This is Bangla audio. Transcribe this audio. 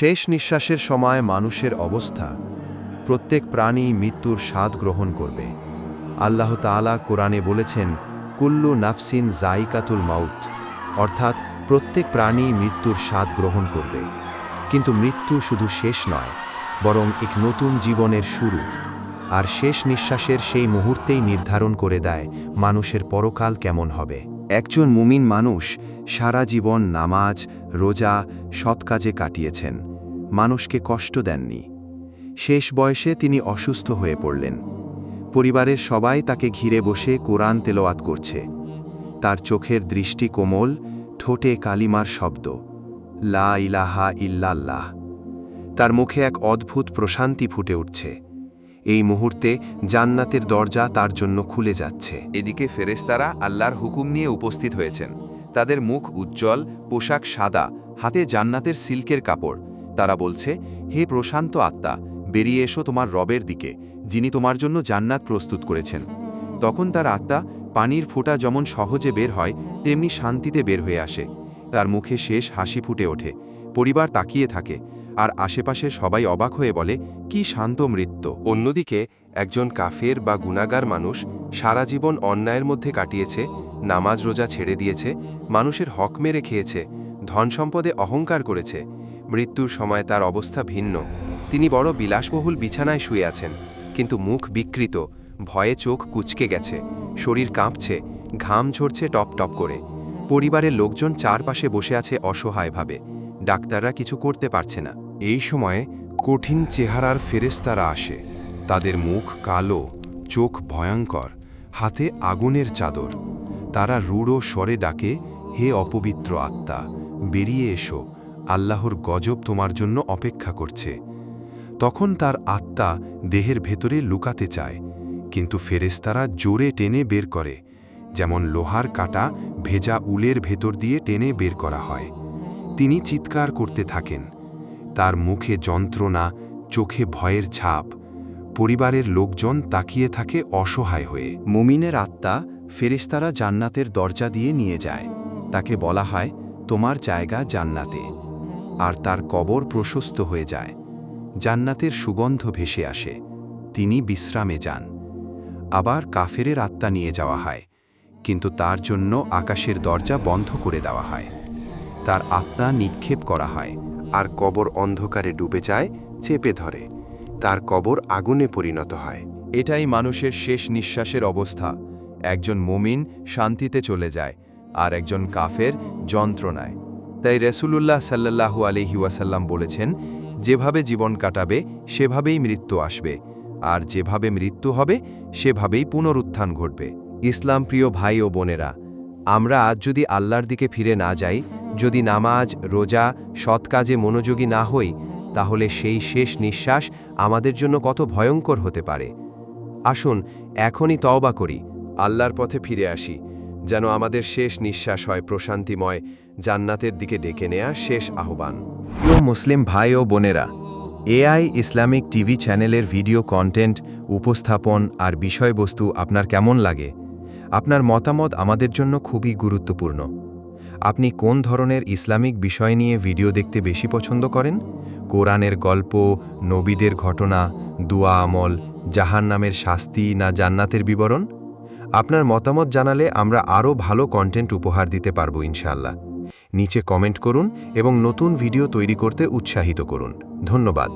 শেষ নিঃশ্বাসের সময় মানুষের অবস্থা। প্রত্যেক প্রাণী মৃত্যুর স্বাদ গ্রহণ করবে। আল্লাহ তাআলা কোরআনে বলেছেন, কুল্লু নাফসিন জাইকাতুল মাউত। অর্থাৎ প্রত্যেক প্রাণী মৃত্যুর স্বাদ গ্রহণ করবে। কিন্তু মৃত্যু শুধু শেষ নয়, বরং এক নতুন জীবনের শুরু। আর শেষ নিঃশ্বাসের সেই মুহূর্তেই নির্ধারণ করে দেয় মানুষের পরকাল কেমন হবে। একজন মুমিন মানুষ সারা জীবন নামাজ, রোজা, সৎ কাজে কাটিয়েছেন। মানুষকে কষ্ট দেননি। শেষ বয়সে তিনি অসুস্থ হয়ে পড়লেন। পরিবারের সবাই তাকে ঘিরে বসে কোরআন তেলোয়াত করছে। তার চোখের দৃষ্টি কোমল, ঠোঁটে কালিমার শব্দ। লা ইলাহা ইল্লাল্লাহ। তার মুখে এক অদ্ভুত প্রশান্তি ফুটে উঠছে। এই মুহূর্তে জান্নাতের দরজা তার জন্য খুলে যাচ্ছে। এদিকে ফেরেস্তারা আল্লাহর হুকুম নিয়ে উপস্থিত হয়েছেন। তাদের মুখ উজ্জ্বল, পোশাক সাদা, হাতে জান্নাতের সিল্কের কাপড়। তারা বলছে, হে প্রশান্ত আত্মা, বেরিয়ে এসো তোমার রবের দিকে, যিনি তোমার জন্য জান্নাত প্রস্তুত করেছেন। তখন তার আত্মা পানির ফোঁটা যেমন সহজে বের হয়, তেমনি শান্তিতে বের হয়ে আসে। তার মুখে শেষ হাসি ফুটে ওঠে। পরিবার তাকিয়ে থাকে, আর আশেপাশে সবাই অবাক হয়ে বলে, কি শান্ত মৃত্যু। অন্যদিকে, একজন কাফের বা গুণাগার মানুষ সারা জীবন অন্যায়ের মধ্যে কাটিয়েছে, নামাজ রোজা ছেড়ে দিয়েছে, মানুষের হক মেরে খেয়েছে ধন সম্পদে অহংকার করেছে মৃত্যুর সময় তার অবস্থা ভিন্ন। তিনি বড় বিলাসবহুল বিছানায় শুয়ে আছেন, কিন্তু মুখ বিকৃত, ভয়ে চোখ কুচকে গেছে, শরীর কাঁপছে, ঘাম ঝরছে টপ টপ করে। পরিবারের লোকজন চারপাশে বসে আছে অসহায়ভাবে, ডাক্তাররা কিছু করতে পারছে না। এই সময়ে কঠিন চেহারার ফেরেস্তারা আসে। তাদের মুখ কালো, চোখ ভয়ঙ্কর, হাতে আগুনের চাদর। তারা রূঢ় স্বরে ডাকে, হে অপবিত্র আত্মা, বেরিয়ে এসো আল্লাহর গজব তোমার জন্য অপেক্ষা করছে। তখন তার আত্মা দেহের ভেতরে লুকাতে চায়, কিন্তু ফেরেস্তারা জোরে টেনে বের করে, যেমন লোহার কাটা ভেজা উলের ভেতর দিয়ে টেনে বের করা হয়। তিনি চিৎকার করতে থাকেন। তার মুখে যন্ত্রণা, চোখে ভয়ের ছাপ, পরিবারের লোকজন তাকিয়ে থাকে অসহায় হয়ে। মুমিনের আত্মা ফেরেশতারা জান্নাতের দরজা দিয়ে নিয়ে যায়। তাকে বলা হয়, তোমার জায়গা জান্নাতে। আর তার কবর প্রশস্ত হয়ে যায়। জান্নাতের সুগন্ধ ভেসে আসে। তিনি বিশ্রামে যান। আবার কাফেরের আত্মা নিয়ে যাওয়া হয়, কিন্তু তার জন্য আকাশের দরজা বন্ধ করে দেওয়া হয়। তার আত্মা নিক্ষেপ করা হয়, আর কবর অন্ধকারে ডুবে যায়, চেপে ধরে। তার কবর আগুনে পরিণত হয়। এটাই মানুষের শেষ নিঃশ্বাসের অবস্থা। একজন মুমিন শান্তিতে চলে যায়, আর একজন কাফের যন্ত্রণায়। তাই রসুলুল্লাহ সাল্লাহু আলহি ওয়াসাল্লাম বলেছেন, যেভাবে জীবন কাটাবে, সেভাবেই মৃত্যু আসবে। আর যেভাবে মৃত্যু হবে, সেভাবেই পুনরুত্থান ঘটবে। ইসলাম প্রিয় ভাই ও বোনেরা, আমরা আজ যদি আল্লাহর দিকে ফিরে না যাই, যদি নামাজ, রোজা, সৎ কাজে মনোযোগী না হই, তাহলে সেই শেষ নিঃশ্বাস আমাদের জন্য কত ভয়ঙ্কর হতে পারে। আসুন, এখনই তওবা করি, আল্লাহর পথে ফিরে আসি। যেন আমাদের শেষ নিঃশ্বাস হয় প্রশান্তিময় জান্নাতের দিকে ডেকে নেয়া শেষ আহ্বান। প্রিয় মুসলিম ভাই ও বোনেরা, এআই ইসলামিক টিভি চ্যানেলের ভিডিও কন্টেন্ট, উপস্থাপন আর বিষয়বস্তু আপনার কেমন লাগে? আপনার মতামত আমাদের জন্য খুবই গুরুত্বপূর্ণ। আপনি কোন ধরনের ইসলামিক বিষয় নিয়ে ভিডিও দেখতে বেশি পছন্দ করেন? কোরআনের গল্প, নবীদের ঘটনা, দুয়া আমল জাহান নামের শাস্তি না জান্নাতের বিবরণ? আপনার মতামত জানালে আমরা আরও ভালো কন্টেন্ট উপহার দিতে পারব ইনশাল্লাহ নিচে কমেন্ট করুন এবং নতুন ভিডিও তৈরি করতে উৎসাহিত করুন। ধন্যবাদ।